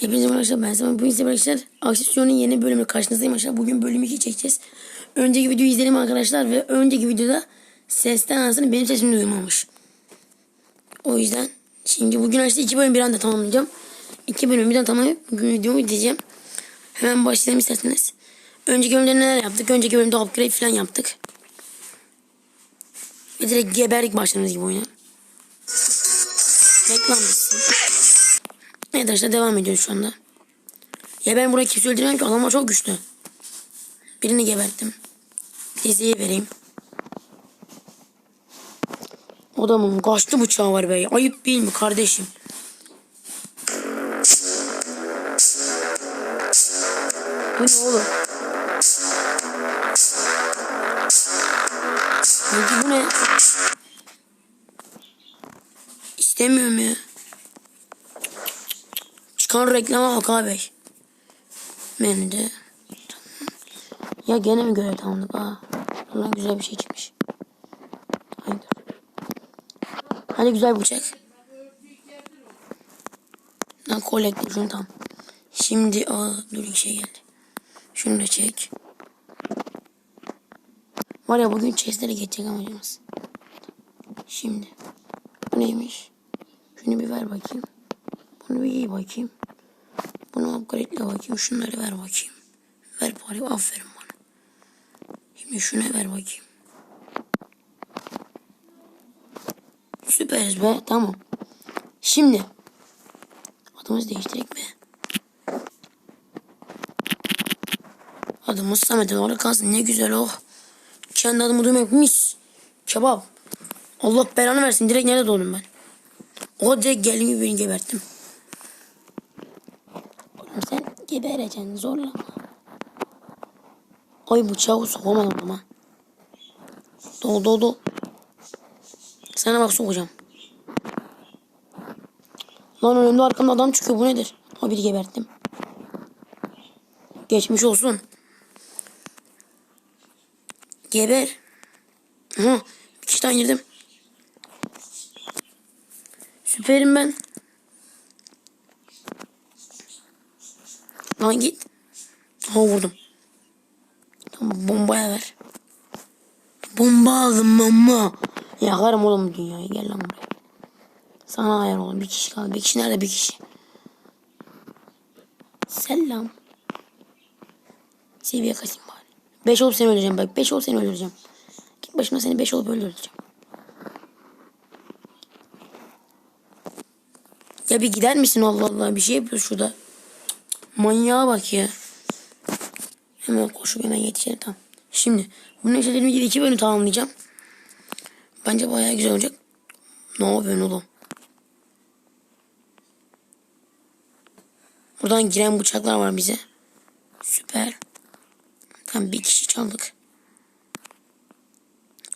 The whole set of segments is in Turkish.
Hepinize arkadaşlar. Ben Seman. Bugün size arkadaşlar Aksisyon'un yeni bölümü karşınızdayım arkadaşlar. Bugün bölüm 2 çekeceğiz. Önceki videoyu izleyelim arkadaşlar ve önceki videoda sesten anasını benim sesimi duymamış. O yüzden şimdi bugün arkadaşlar iki bölüm bir anda tamamlayacağım. İki bölüm birden tamamlayıp bugün videomu izleyeceğim. Hemen başlayalım isterseniz. Önceki bölümde neler yaptık? Önceki bölümde upgrade falan yaptık. Ve direkt geberdik başladığımız gibi oyuna. Reklam bitsin. Evet arkadaşlar devam ediyoruz şu anda. Ya ben burayı kimse öldüremem ki adamlar çok güçlü. Birini geberttim. Diziyi vereyim. Adamın kaçtı bıçağı var be. Ayıp değil mi kardeşim? Bu ne oğlum? Peki bu ne? İstemiyorum ya. Çıkan reklama bak abi. Menüde. Ya gene mi görev tamamladık? Aa, Ulan güzel bir şey çıkmış. Haydi. Hadi güzel bıçak. Lan kolektif şunu tam. Şimdi aa dur bir şey geldi. Şunu da çek. Var ya bugün chestlere geçecek amacımız. Şimdi. Bu neymiş? Şunu bir ver bakayım. Bunu bir iyi bakayım. Bunu upgrade'le bakayım. Şunları ver bakayım. Ver bari aferin bana. Şimdi şuna ver bakayım. Süperiz be tamam. Şimdi adımızı değiştirek be. Adımız Samet olarak kalsın ne güzel oh. Kendi adımı duymak mis. Kebap. Allah belanı versin direkt nerede doğdum ben. O direkt geldiğim gibi beni geberttim. Sen gebereceksin zorlama. Ay bıçağı sokamadım ama. Dol dol dol. Sana bak sokacağım. Lan önümde arkamda adam çıkıyor bu nedir? Ha biri geberttim. Geçmiş olsun. Geber. Aha bir kişi daha indirdim. Süperim ben. Lan git. Ha vurdum. Tamam bombaya ver. Bomba aldım bomba. Yakarım oğlum dünyayı gel lan buraya. Sana ayar oğlum bir kişi kaldı. Bir kişi nerede bir kişi? Selam. Seviye kasayım bari. Beş olup seni öldüreceğim bak. Beş olup seni öldüreceğim. Git başıma seni beş olup öldüreceğim. Ya bir gider misin Allah Allah bir şey yapıyoruz şurada. Manyağa bak ya. Hemen koşup hemen yetişelim tamam. Şimdi bunu işte dediğim gibi iki bölüm tamamlayacağım. Bence bayağı güzel olacak. Ne yapıyorsun oğlum? Buradan giren bıçaklar var bize. Süper. Tamam bir kişi çaldık.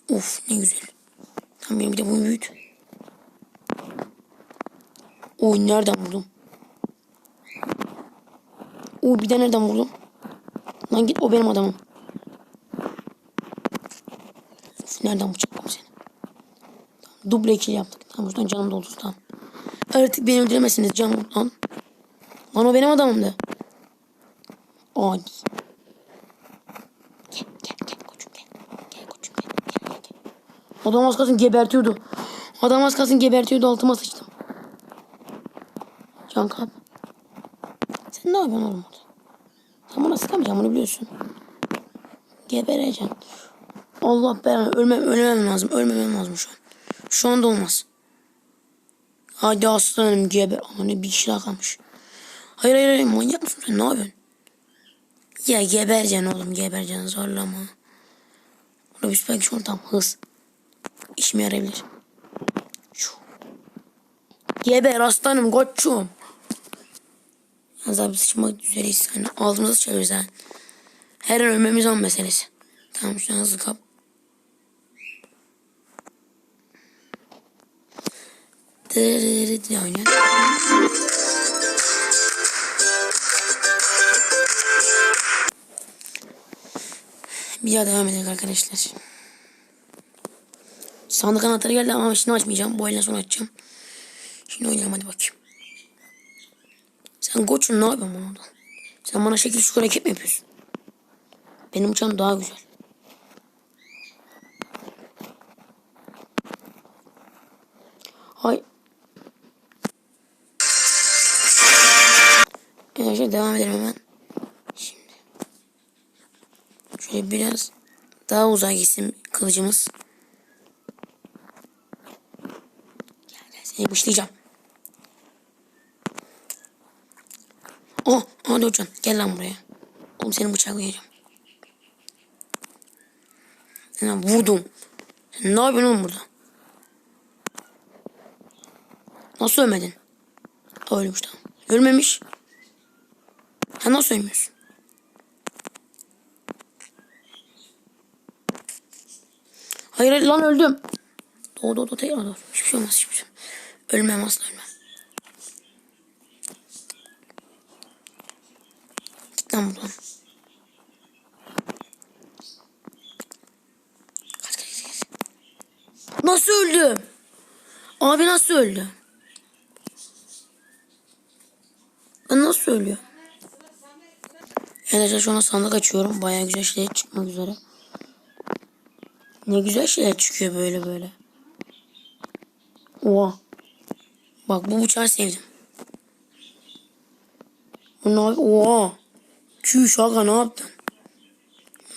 Of ne güzel. Tamam bir de bunu büyüt. Oy nereden vurdum? Oy bir de nereden vurdum? Lan git o benim adamım. Nereden bıçakladım seni? Duble kill yaptık. Tamam buradan canım doldu tamam. Artık beni öldüremezsiniz canım lan. Lan o benim adamımdı. Adi. Gel gel gel koçum gel. Gel. Gel gel gel. Adam az kalsın gebertiyordu. Adam az kalsın gebertiyordu altıma sıçtım. Can kap. Sen ne yapıyorsun oğlum orada? Sen bana sıkamayacağım bunu biliyorsun. Gebereceksin. Allah belanı ölmem, ölmem lazım. Ölmemem lazım şu an. Şu anda olmaz. Hadi aslanım geber. Ama ne bir kişi daha kalmış. Hayır hayır hayır manyak mısın sen ne yapıyorsun? Ya gebereceksin oğlum gebereceksin zorlama. Bir belki şu an tam hız. İşime yarayabilir. Şu. Geber aslanım koçum. Abi sıçmak üzereyiz. Hani ağzımıza sıçarız ha. Her an ölmemiz an meselesi. Tamam şu an hızlı kap. Dırırırı diye oynuyor. Bir daha devam edelim arkadaşlar. Sandık anahtarı geldi ama şimdi açmayacağım. Bu elden sonra açacağım. Şimdi oynayalım hadi bakayım. Sen koçum ne yapıyorsun bana orada? Sen bana şekil şukur hareket mi yapıyorsun? Benim uçağım daha güzel. Hay. Arkadaşlar devam edelim hemen. Şimdi. Şöyle biraz daha uzağa gitsin kılıcımız. Gel gel seni bıçlayacağım. Oh, hadi hocam gel lan buraya. Oğlum seni bıçaklayacağım. Sana vurdum. Sen ne yapıyorsun oğlum burada? Nasıl ölmedin? Ölmüş tamam. Ölmemiş. Ha nasıl ölmüyorsun? Hayır lan öldüm. Doğru doğru tekrar doğru. Hiçbir şey olmaz hiçbir şey. Ölmem asla ölmem. Kaç. Nasıl öldüm? Abi nasıl öldü? Ben nasıl ölüyor? Arkadaşlar şu an sandık açıyorum. Baya güzel şeyler çıkmak üzere. Ne güzel şeyler çıkıyor böyle böyle. Oha. Bak bu bıçağı sevdim. Bu ne yap- Oha. Çüş aga ne yaptın?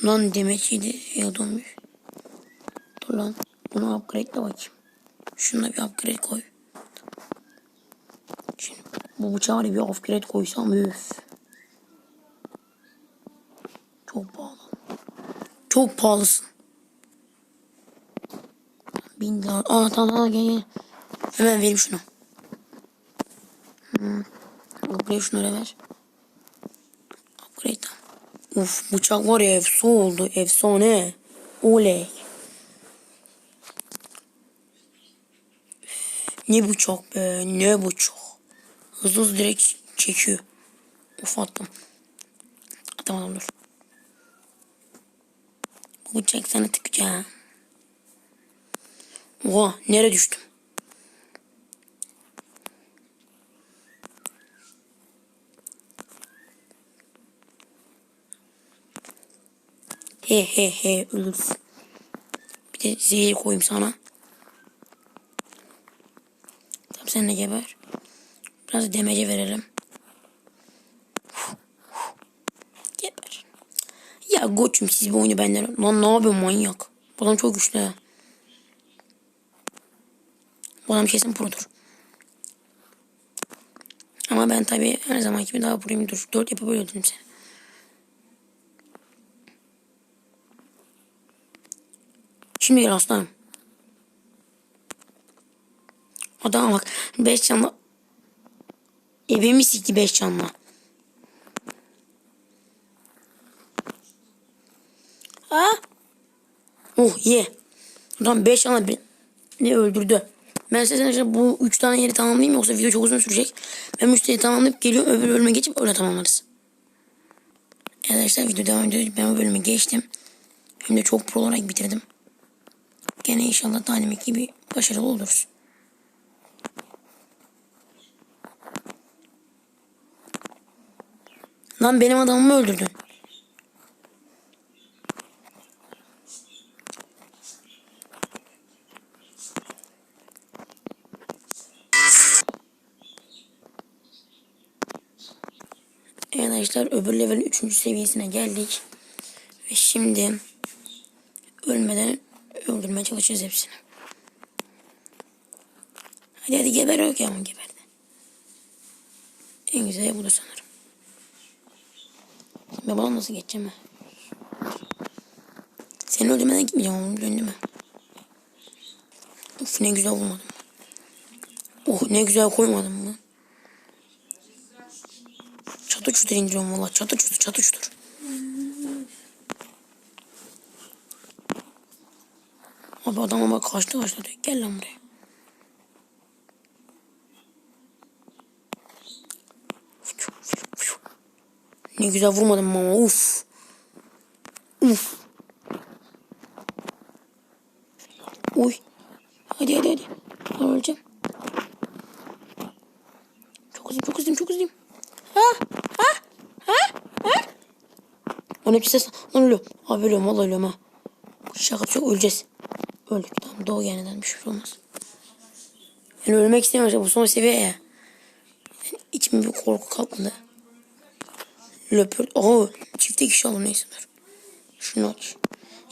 Lan demeçiydi ya donmuş. Dur lan. Bunu upgrade'le bakayım. Şuna bir upgrade koy. Şimdi bu bıçağa bir upgrade koysam üf. Çok pahalı. Çok pahalısın. Bin dolar. Aa tamam tamam gel gel. Hemen vereyim şunu. Hmm. Upgrade şunları ver. Tamam. Uf bıçak var ya efso oldu. Efsane. Oley. Ne bıçak be ne bıçak. Hızlı hızlı direkt çekiyor. Uf attım. Atamadım dur. Bu bıçak sana tıkacağım. Oha nereye düştüm? He he he ölürsün. Bir de zehir koyayım sana. Tamam sen de geber. Biraz demece verelim. Geber. Ya koçum siz bu oyunu benden... Lan ne yapıyorsun manyak? Bu adam çok güçlü ha. Bu adam kesin produr. Ama ben tabii her zaman gibi daha proyum dur. Dört yapıp öldürdüm seni. Şimdi gel aslanım. Adama bak. Beş canlı. Ebemi sikti beş canlı. Ha? Oh ye. Adam beş canlı bir ne öldürdü. Ben size arkadaşlar bu üç tane yeri tamamlayayım yoksa video çok uzun sürecek. Ben üç tane tamamlayıp geliyorum öbür bölüme geçip öyle tamamlarız. Arkadaşlar video devam ediyor. Ben bu bölümü geçtim. Hem de çok pro olarak bitirdim. Gene inşallah demek gibi başarılı oluruz. Lan benim adamımı öldürdün. Evet arkadaşlar öbür levelin 3. seviyesine geldik. Ve şimdi ölmeden öldürmeye çalışacağız hepsini. Hadi hadi geber yok ya geberdi. En güzeli bu da sanırım. Ben bana nasıl geçeceğim ben? Seni öldürmeden gitmeyeceğim oğlum döndü mü? Of ne güzel vurmadım. Oh ne güzel koymadım mı? Çatı çutur indiriyorum valla. Çatı çutur çatı çutur. Abi adam ama kaçtı kaçtı diyor. Gel lan buraya. Ne güzel vurmadım ama uf. Uf. Uy. Hadi hadi hadi. Ben öleceğim. Çok hızlıyım çok hızlıyım çok hızlıyım. Ha ha ha ha. Onun hepsi ses. Lan ölüyorum. Abi ölüyorum valla ölüyorum ha. Şaka çok öleceğiz. Öldük tamam doğu yeniden bir şey olmaz. Ben ölmek istemiyorum bu son seviye ya. Yani içime bir korku kalmadı. Löpür. Oho çifte kişi oldu neyse dur. Şunu aç.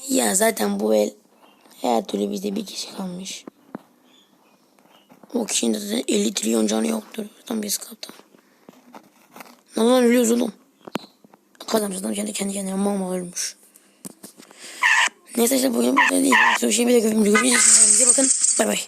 Ya zaten bu el her türlü bizde bir kişi kalmış. O kişinin de zaten 50 trilyon canı yoktur. Tam biz kaptan. Lan lan ölüyoruz oğlum. Kazanmış adam kendi kendi kendine mama ölmüş. Neyse işte bugün burada değil. Sonra şey bir de görüşürüz. Bakın. Bay bay.